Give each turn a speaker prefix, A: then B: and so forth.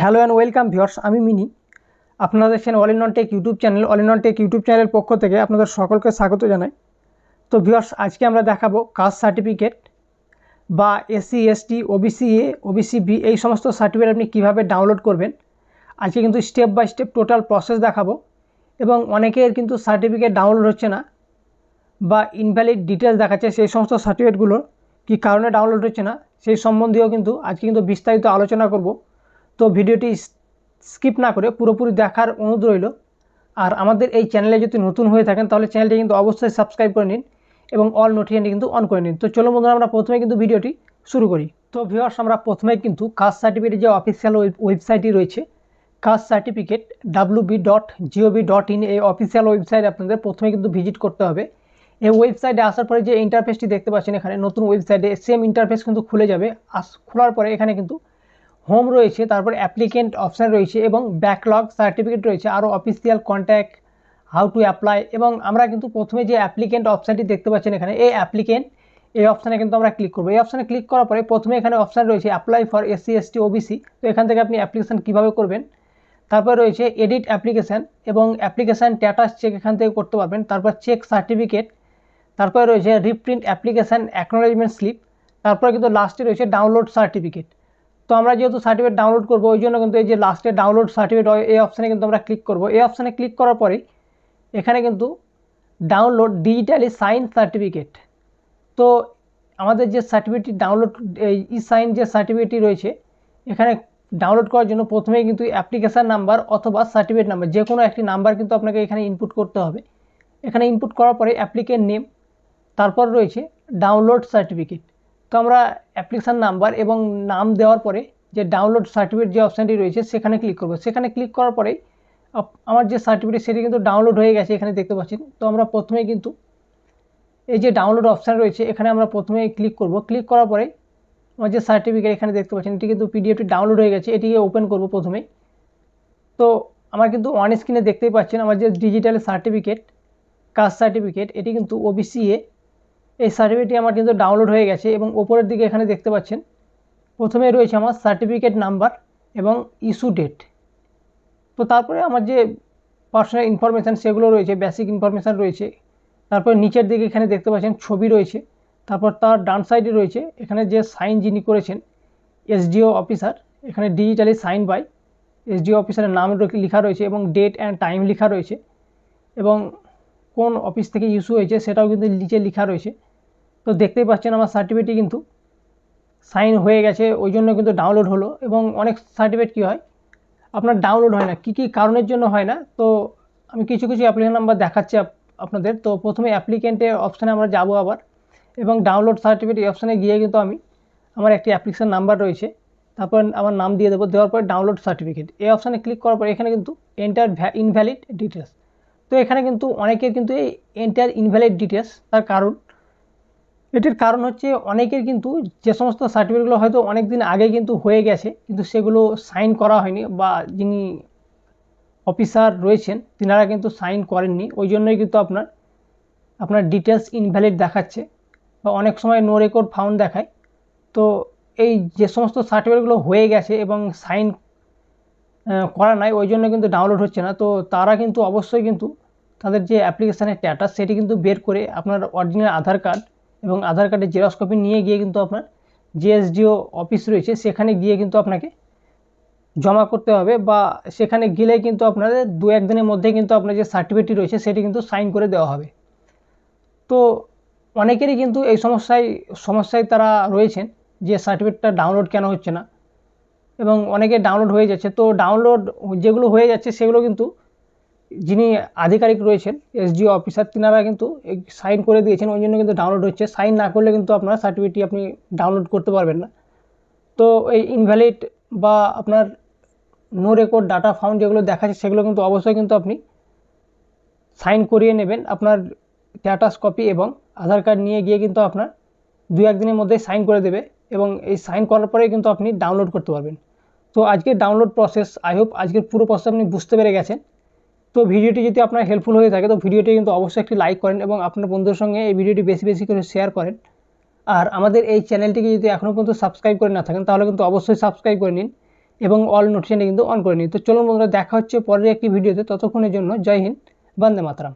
A: Hello and welcome viewers আমি মিনি। আপনারা দেখছেন All In Tech YouTube channel. All In Tech YouTube চ্যানেলের পক্ষ থেকে আপনাদের সকলকে স্বাগত জানাই। তো ভিওর্স আজকে আমরা দেখাবো কাস্ট সার্টিফিকেট বা SC, ST, OBC, A, OBC, B, এই সমস্ত সার্টিফিকেট আপনি কীভাবে ডাউনলোড করবেন। আজকে কিন্তু step by step total process দেখাবো এবং অনেকের কিন্তু সার্টিফিকেট ডাউনলোড হচ্ছে না বা ইনভ্যালিড ডিটেলস দেখাচ্ছে সেই সমস্ত সার্টিফিকেটগুলোর কী কারণে ডাউনলোড হচ্ছে না, সেই সম্বন্ধেও কিন্তু আজকে কিন্তু বিস্তারিত আলোচনা করব। তো ভিডিওটি স্কিপ না করে পুরোপুরি দেখার অনুরোধ রইল। আর আমাদের এই চ্যানেলে যদি নতুন হয়ে থাকেন, তাহলে চ্যানেলটি কিন্তু অবশ্যই সাবস্ক্রাইব করে নিন এবং অল নোটিফিকেশনটি কিন্তু অন করে নিন। তো চলো বন্ধুরা, আমরা প্রথমে কিন্তু ভিডিওটি শুরু করি। তো ভিউয়ার্স আমরা প্রথমে কিন্তু কাস্ট সার্টিফিকেটের যে অফিসিয়াল ওয়েবসাইটটি রয়েছে, caste certificate W B dot G O V dot in এই অফিসিয়াল ওয়েবসাইট আপনাদের প্রথমে কিন্তু ভিজিট করতে হবে। এই ওয়েবসাইটে আসার পরে যে ইন্টারফেসটি দেখতে পাচ্ছেন এখানে, নতুন ওয়েবসাইটে সেম ইন্টারফেস কিন্তু খুলে যাবে। আস, খোলার পরে এখানে কিন্তু হোম রয়েছে, তারপর অ্যাপ্লিকেন্ট অপশান রয়েছে এবং ব্যাকলগ সার্টিফিকেট রয়েছে, আরও official contact how to apply এবং আমরা কিন্তু প্রথমে যে অ্যাপ্লিকেন্ট অপশানটি দেখতে পাচ্ছেন এখানে এই অ্যাপ্লিকেন্ট এই অপশানে কিন্তু আমরা ক্লিক করব। এই অপশানে ক্লিক করার পরে প্রথমে এখানে অপশান রয়েছে apply for SC ST OBC তো এখান থেকে আপনি অ্যাপ্লিকেশান কীভাবে করবেন? তারপর রয়েছে এডিট অ্যাপ্লিকেশান এবং অ্যাপ্লিকেশান স্ট্যাটাস চেক এখান থেকে করতে পারবেন, তারপর চেক সার্টিফিকেট তারপরে রয়েছে রিপ্রিন্ট অ্যাপ্লিকেশান অ্যাকনোলেজমেন্ট স্লিপ তারপরে কিন্তু লাস্টে রয়েছে ডাউনলোড সার্টিফিকেট তো আমরা যেহেতু সার্টিফিকেট ডাউনলোড করব, ওই জন্য কিন্তু এই যে লাস্টে ডাউনলোড সার্টিফিকেট এই অপশানে কিন্তু আমরা ক্লিক করব। এই অপশানে ক্লিক করার পরে এখানে কিন্তু ডাউনলোড ডিজিটালি সাইন সার্টিফিকেট তো আমাদের যে সার্টিফিকেটটি ডাউনলোড ই সাইন যে সার্টিফিকেটটি রয়েছে, এখানে ডাউনলোড করার জন্য প্রথমেই কিন্তু অ্যাপ্লিকেশান নাম্বার অথবা সার্টিফিকেট নাম্বার যে কোনো একটি নাম্বার কিন্তু আপনাকে এখানে ইনপুট করতে হবে। এখানে ইনপুট করার পরে অ্যাপ্লিকেন্ট নেম তারপর রয়েছে ডাউনলোড সার্টিফিকেট তো আমরা অ্যাপ্লিকেশান নাম্বার এবং নাম দেওয়ার পরে যে ডাউনলোড সার্টিফিকেট যে অপশানটি রয়েছে, সেখানে ক্লিক করব। সেখানে ক্লিক করার পরেই আমার যে সার্টিফিকেট সেটি কিন্তু ডাউনলোড হয়ে গেছে এখানে দেখতে পাচ্ছেন। তো আমরা প্রথমেই কিন্তু এই যে ডাউনলোড অপশান রয়েছে, এখানে আমরা প্রথমে ক্লিক করব। ক্লিক করার পরে আমার যে সার্টিফিকেট এখানে দেখতে পাচ্ছেন, এটি কিন্তু পিডিএফটি ডাউনলোড হয়ে গেছে। এটিকে ওপেন করব প্রথমেই। তো আমার কিন্তু ওয়ান স্ক্রিনে দেখতেই পাচ্ছেন, আমার যে ডিজিটাল সার্টিফিকেট কাস্ট সার্টিফিকেট এটি কিন্তু ওবিসি এ এই সার্টিফিকেটটি আমার কিন্তু ডাউনলোড হয়ে গেছে এবং ওপরের দিকে এখানে দেখতে পাচ্ছেন। প্রথমে রয়েছে আমার সার্টিফিকেট নাম্বার এবং ইস্যু ডেট তো তারপরে আমার যে পার্সোনাল ইনফরমেশান সেগুলো রয়েছে বেসিক ইনফরমেশান রয়েছে, তারপরে নিচের দিকে এখানে দেখতে পাচ্ছেন ছবি রয়েছে, তারপর তার ডান সাইডে রয়েছে, এখানে যে সাইন যিনি করেছেন এসডিও অফিসার এখানে ডিজিটালি সাইন বাই এসডিও অফিসারের নাম লেখা রয়েছে এবং ডেট অ্যান্ড টাইম লেখা রয়েছে এবং কোন অফিস থেকে ইস্যু হয়েছে সেটাও কিন্তু নিচে লেখা রয়েছে। তো দেখতেই পাচ্ছেন আমার সার্টিফিকেটটি কিন্তু সাইন হয়ে গেছে, ওই জন্য কিন্তু ডাউনলোড হলো এবং অনেক সার্টিফিকেট কী হয়, আপনার ডাউনলোড হয় না, কী কী কারণের জন্য হয় না, তো আমি কিছু কিছু অ্যাপ্লিকেশন নাম্বার দেখাচ্ছি আপনাদের, তো প্রথমে অ্যাপ্লিকেন্টের অপশানে আমরা যাব আবার এবং ডাউনলোড সার্টিফিকেট এই অপশানে গিয়ে কিন্তু আমি আমার একটি অ্যাপ্লিকেশান নাম্বার রয়েছে, তারপর আমার নাম দিয়ে দেবো, দেওয়ার পরে ডাউনলোড সার্টিফিকেট এই অপশানে ক্লিক করার পর এখানে কিন্তু এন্টার ইনভ্যালিড ডিটেলস তো এখানে কিন্তু অনেকের কিন্তু এই এন্টার ইনভ্যালিড ডিটেলস তার কারণ এটির কারণ হচ্ছে অনেকের কিন্তু যে সমস্ত সার্টিফিকেটগুলো হয়তো অনেক দিন আগে কিন্তু হয়ে গেছে, কিন্তু সেগুলো সাইন করা হয়নি বা যিনি অফিসার রয়েছেন, তিনারা কিন্তু সাইন করেননি। ওই জন্যই কিন্তু আপনার আপনার ডিটেলস ইনভ্যালিড দেখাচ্ছে বা অনেক সময় নো রেকর্ড ফাউন্ড দেখায়। তো এই যে সমস্ত সার্টিফিকেটগুলো হয়ে গেছে এবং সাইন করা নাই, ওই জন্য কিন্তু ডাউনলোড হচ্ছে না। তো তারা কিন্তু অবশ্যই কিন্তু তাদের যে অ্যাপ্লিকেশানের স্ট্যাটাস সেটি কিন্তু বের করে আপনার অরিজিনাল আধার কার্ড এবং আধার কার্ডের জেরক্স কপি নিয়ে গিয়ে কিন্তু আপনার জিএসডিও অফিস রয়েছে, সেখানে গিয়ে কিন্তু আপনাকে জমা করতে হবে বা সেখানে গেলে কিন্তু আপনাদের দু একদিনের মধ্যে কিন্তু আপনার যে সার্টিফিকেটটি রয়েছে সেটি কিন্তু সাইন করে দেওয়া হবে। তো অনেকেরই কিন্তু এই সমস্যায় সমস্যায় তারা রয়েছেন যে সার্টিফিকেটটা ডাউনলোড কেন হচ্ছে না এবং অনেকে ডাউনলোড হয়ে যাচ্ছে। তো ডাউনলোড যেগুলো হয়ে যাচ্ছে সেগুলো কিন্তু যিনি আধিকারিক রয়েছেন, এসডিও অফিসার, তিনারা কিন্তু সাইন করে দিয়েছেন। ওই জন্য কিন্তু ডাউনলোড হচ্ছে। সাইন না করলে কিন্তু আপনার সার্টিফিকেটটি আপনি ডাউনলোড করতে পারবেন না। তো এই ইনভ্যালিড বা আপনার নো রেকর্ড ডাটা ফাউন্ড যেগুলো দেখাচ্ছে সেগুলো কিন্তু অবশ্যই কিন্তু আপনি সাইন করিয়ে নেবেন আপনার স্ট্যাটাস কপি এবং আধার কার্ড নিয়ে গিয়ে কিন্তু আপনার দু একদিনের মধ্যে সাইন করে দেবে এবং এই সাইন করার পরে কিন্তু আপনি ডাউনলোড করতে পারবেন। তো আজকের ডাউনলোড প্রসেস আই হোপ আজকের পুরো প্রসেস আপনি বুঝতে পেরে গেছেন। তো ভিডিওটি যদি আপনার হেল্পফুল হয়ে থাকে, তো ভিডিওটি কিন্তু অবশ্যই একটি লাইক করেন এবং আপনার বন্ধুদের সঙ্গে এই ভিডিওটি বেশি বেশি করে শেয়ার করেন। আর আমাদের এই চ্যানেলটিকে যদি এখনও পর্যন্ত সাবস্ক্রাইব করে না থাকেন, তাহলে কিন্তু অবশ্যই সাবস্ক্রাইব করে নিন এবং অল নোটিফিকেশানে কিন্তু অন করে নিন। তো চলুন বন্ধুরা, দেখা হচ্ছে পরের একটি ভিডিওতে। ততক্ষণের জন্য জয় হিন্দ, বন্দে মাতরম।